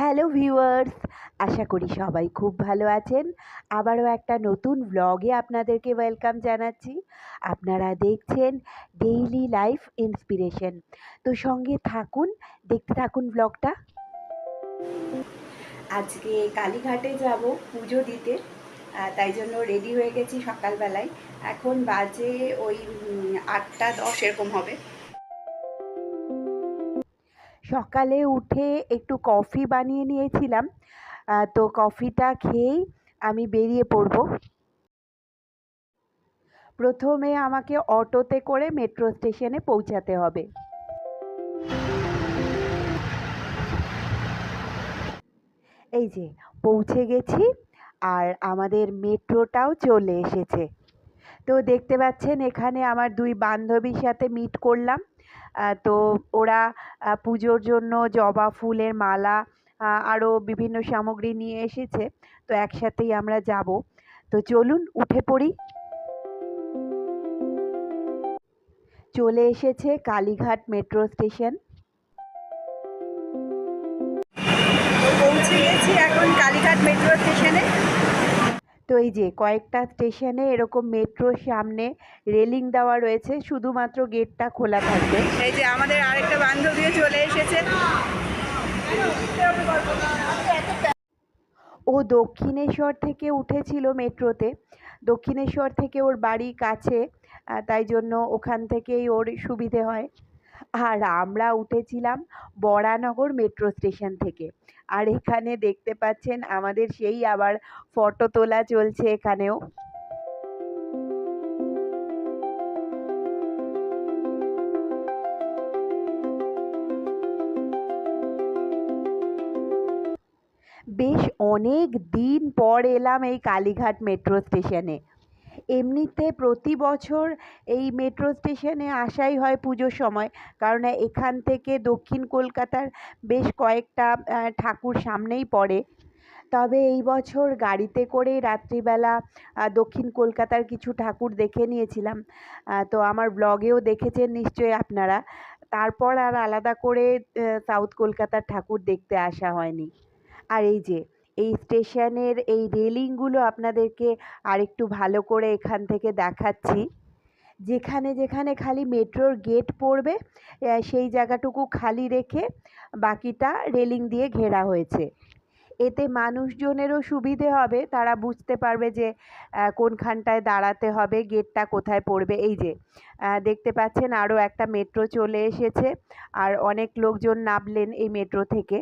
Hello viewers আশা করি সবাই খুব ভালো আছেন। আবারও একটা নতুন ব্লগে আপনাদেরকে ওয়েলকাম জানাচ্ছি। আপনারা দেখছেন ডেইলি লাইফ ইন্সপিরেশন তো সঙ্গে থাকুন, দেখতে থাকুন ব্লগটা আজকে কালীঘাটে যাব পুজো দিতে। তাই জন্য রেডি হয়ে গেছি সকালবেলায়। এখন বাজে ওই আটটা দশ এরকম হবে। সকালে উঠে একটু কফি বানিয়ে নিয়েছিলাম। তো কফিটা খেয়েই আমি বেরিয়ে পড়ব। প্রথমে আমাকে অটোতে করে মেট্রো স্টেশনে পৌঁছাতে হবে। এই যে, পৌঁছে গেছি আর আমাদের মেট্রোটাও চলে এসেছে। তো দেখতে পাচ্ছেন, এখানে আমার দুই বান্ধবীর সাথে মিট করলাম। তো ওরা পুজোর জন্য জবা ফুলের মালা আরও বিভিন্ন সামগ্রী নিয়ে এসেছে। তো একসাথেই আমরা যাব। তো চলুন, উঠে পড়ি। চলে এসেছে কালীঘাট মেট্রো স্টেশন। পৌঁছে গেছি এখন কালীঘাট মেট্রো স্টেশনে। তো এই যে কয়েকটা স্টেশনে এরকম মেট্রোর সামনে রেলিং দেওয়া রয়েছে শুধুমাত্র গেটটা খোলা থাকবে। এই যে আমাদের আরেকটা বান্ধবীও চলে এসেছে। ও দক্ষিণেশ্বর থেকে উঠেছিল মেট্রোতে। দক্ষিণেশ্বর থেকে ওর বাড়ি কাছে তাই জন্য ওখান থেকেই ওর সুবিধে হয়। আর আমরা উঠেছিলাম বরানগর মেট্রো স্টেশন থেকে। আর এখানে দেখতে পাচ্ছেন আমাদের সেই আবার ফটো তোলা চলছে এখানেও। বেশ অনেক দিন পর এলাম এই কালীঘাট মেট্রো স্টেশনে এমনিতে প্রতি বছর এই মেট্রো স্টেশনে আসাই হয় পুজোর সময়। কারণ এখান থেকে দক্ষিণ কলকাতার বেশ কয়েকটা ঠাকুর সামনেই পড়ে। তবে এই বছর গাড়িতে করেই রাত্রিবেলা দক্ষিণ কলকাতার কিছু ঠাকুর দেখে নিয়েছিলাম। তো আমার ব্লগেও দেখেছেন নিশ্চয়ই আপনারা। তারপর আর আলাদা করে সাউথ কলকাতার ঠাকুর দেখতে আসা হয়নি। আর এই যে এই স্টেশনের এই রেলিংগুলো আপনাদেরকে আরেকটু ভালো করে এখান থেকে দেখাচ্ছি। যেখানে যেখানে খালি মেট্রোর গেট পড়বে সেই জায়গাটুকু খালি রেখে বাকিটা রেলিং দিয়ে ঘেরা হয়েছে। এতে মানুষজনেরও সুবিধে হবে, তারা বুঝতে পারবে যে কোনখানটায় দাঁড়াতে হবে, গেটটা কোথায় পড়বে। এই যে দেখতে পাচ্ছেন আরও একটা মেট্রো চলে এসেছে, আর অনেক লোকজন নামলেন এই মেট্রো থেকে।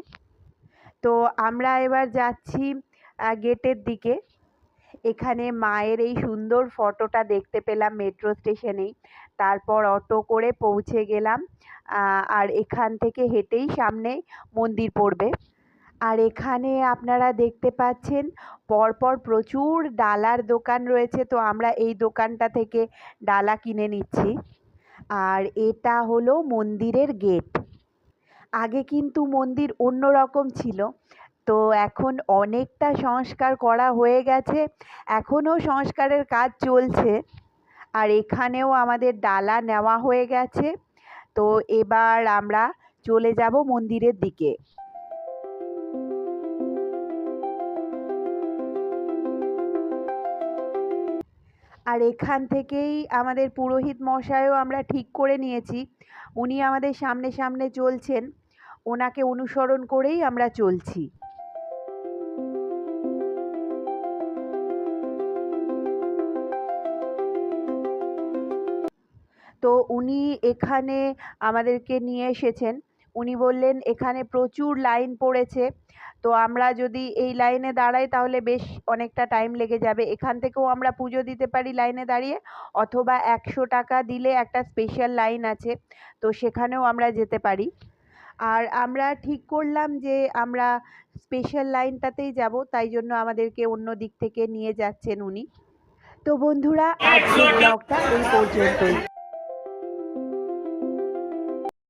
তো আমরা এবার যাচ্ছি গেটের দিকে। এখানে মায়ের এই সুন্দর ফটোটা দেখতে পেলাম মেট্রো স্টেশনেই। তারপর অটো করে পৌঁছে গেলাম আর এখান থেকে হেঁটেই সামনে মন্দির পড়বে। আর এখানে আপনারা দেখতে পাচ্ছেন, পরপর প্রচুর ডালার দোকান রয়েছে, তো আমরা এই দোকানটা থেকে ডালা কিনে নিচ্ছি। আর এটা হলো মন্দিরের গেট। আগে কিন্তু মন্দির অন্য রকম ছিল। তো এখন অনেকটা সংস্কার করা হয়ে গেছে। এখনও সংস্কারের কাজ চলছে। আর এখানেও আমাদের ডালা নেওয়া হয়ে গেছে। তো এবার আমরা চলে যাব মন্দিরের দিকে। আর এখান থেকেই আমাদের পুরোহিত মশাইও আমরা ঠিক করে নিয়েছি। উনি আমাদের সামনে সামনে চলছেন। ওনাকে অনুসরণ করেই আমরা চলছি। তো উনি এখানে আমাদেরকে নিয়ে এসেছেন। উনি বললেন, এখানে প্রচুর লাইন পড়েছে। তো আমরা যদি এই লাইনে দাঁড়াই তাহলে বেশ অনেকটা টাইম লেগে যাবে। এখান থেকেও আমরা পুজো দিতে পারি লাইনে দাঁড়িয়ে, অথবা একশো টাকা দিলে একটা স্পেশাল লাইন আছে। তো সেখানেও আমরা যেতে পারি। আর আমরা ঠিক করলাম যে আমরা স্পেশাল লাইনটাতেই যাব, তাই জন্য আমাদেরকে অন্য দিক থেকে নিয়ে যাচ্ছেন উনি। তো বন্ধুরা, আজকের ব্লগটা এই পর্যন্তই।